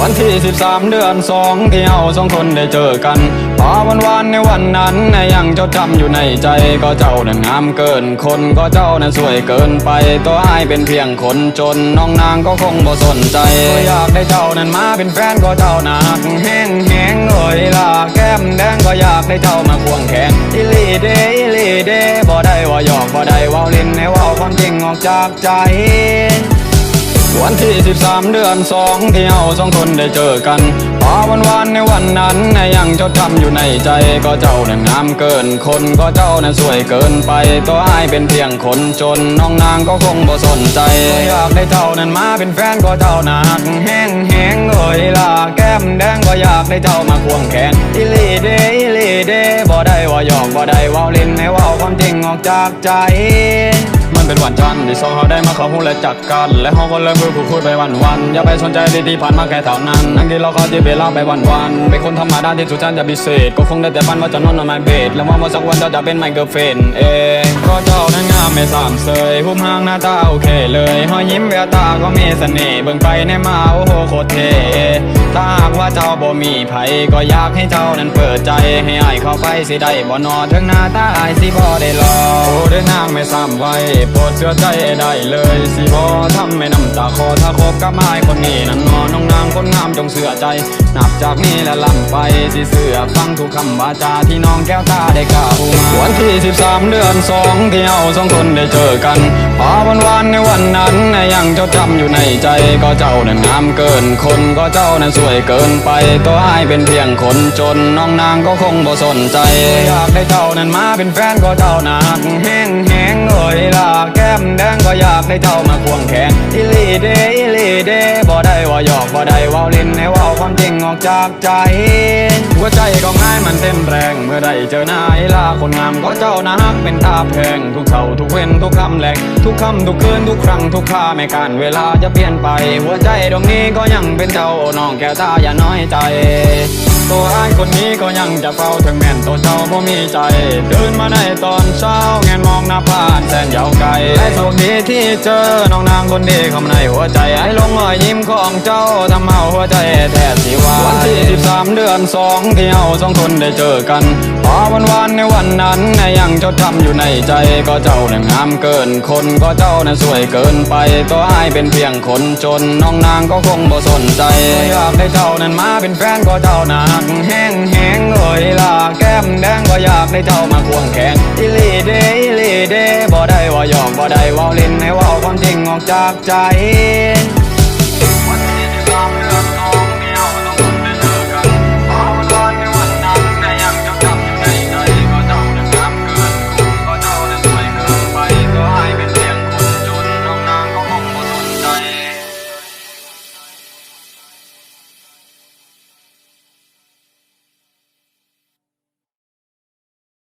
วันที่ 13 เดือนสองที่เราสองคนได้เจอกันพอวันวานในวันนั้นยังจดจำอยู่ในใจก็เจ้านั้นงามเกินคนก็เจ้านั้นสวยเกินไป ตัวอเป็นเพียงคนจนน้องนางก็คงบ่สนใจก็อยากได้เจ้านั้นมาเป็นแฟนก็เจ้านักแห้งแห้งเอ่ยล่ะแก้มแดงก็อยากได้เจ้ามาควงแขนอิลีเดอิลีเดบ่ได้ว่าหยอกบ่ได้ว่าเล่นให้ว่าความจริงออกจากใจ วันที่13เดือนสองที่เราสองคนได้เจอกันพอวันวานในวันนั้นยังจดจำอยู่ในใจก็เจ้านั้นงามเกินคนก็เจ้านั้นสวยเกินไปตัวอายเป็นเพียงคนจนน้องนางก็คงบ่สนใจอยากได้เจ้านั้นมาเป็นแฟนก็เจ้านักแห้งแห้งเอ่ยล่ะแก้มแดงก็อยากได้เจ้ามาควงแขนอิลีเดอิลีเดบ่ได้ว่าหยอกบ่ได้ว่าเล่นให้ว่าความจริงออกจากใจ มันเป็นวันจันทร์ที่สองเขาได้มาเขาหูและจัดกัน และเขาก็เริ่มพูดคุยไปวันวันอย่าไปสนใจที่ที่ผ่านมาแค่เท่านั้นนั่งกินเราก็ที่เวลาไปวันวันเป็นคนธรรมดาที่สุดฉันจะพิเศษ ก็คงได้แต่ฝันว่าจะนอนนอนมาเบดแล้วว่าวันสักวันเจ้าจะเป็นไมเคิลเฟนเองก็เจ้านั้นงามไม่สามเสยหุ้มห้างหน้าตาโอเคเลยหอยยิ้มแววตาก็มีเสน่ห์เบิ่งไปในมาโอ้โหโคตรเท่ถ้าหากว่าเจ้าบ่มีไผก็อยากให้เจ้านั้นเปิดใจให้อายเข้าไปสิได้บ่นอถึงหน้าตาอายสิบ่ได้รอโอ้ได้นางไม่ซ้ำไว้โปรดเชื่อใจได้เลยสิบ่ทำให้น้ำตาคอถ้าคบกับไม้คนนี้นั้นนอนน้องนางคนงามจงเชื่อใจ นับจากนี้และล่ำไปสิเสือฟังทุกคำวาจาที่น้องแก้วตาได้กล่าวมาวันที่ 13 เดือนสองที่เราสองคนได้เจอกันพอวันวานในวันนั้นยังจดจำอยู่ในใจก็เจ้านั้นงามเกินคนก็เจ้านั้นสวยเกินไปตัวอายเป็นเพียงคนจนน้องนางก็คงบ่สนใจอยากได้เจ้านั้นมาเป็นแฟนก็เจ้านักแห้งแห้ง แดงก็อยากได้เจ้ามาควงแขนอิลีเดอิลีเดบ่ได้ว่าหยอกบ่ได้ว่าเล่นให้ว่าความจริงออกจากใจหัวใจก็ง่ายมันเต้นแรง เมื่อได้เจอหน้าไอ้ลาคนงามก็เจ้านะฮักเป็นตาแพงทุกเช้าทุกเว้นทุกคำแหลกทุกคำทุกคืนทุกครั้งทุกค่าไม่การเวลาจะเปลี่ยนไป หัวใจดวงนี้ก็ยังเป็นเจ้าน้องแก้วตาอย่าน้อยใจ ตัวอ้ายคนนี้ก็ยังจะเฝ้าถึงแม่นตัวเจ้าบ่มีใจตื่นมาในตอนเช้าแงนมองหน้าผ่านแสนยาวไกลและโชคดีที่เจอน้องนางคนดีเข้ามาในหัวใจไอ้ลงรอยยิ้มของเจ้าทำเอาหัวใจแทบสิวายวันที่13เดือนสองที่เราสองคนได้เจอกันพอวันวานในวันนั้นนยังจดจำอยู่ในใจก็เจ้านั้นงามเกินคนก็เจ้านั้นสวยเกินไปตัวอ้ายเป็นเพียงคนจนน้องนางก็คงบ่สนใจอยากได้เจ้านั้นมาเป็นแฟนก็เจ้านักแห้งแห้งเอ่ยล่ะแก้มแดงก็อยากได้เจ้ามาควงแขนอิลีเดอิลีเดบ่ได้ว่าหยอกบ่ได้ว่าเล่นให้ว่าความจริงออกจากใจ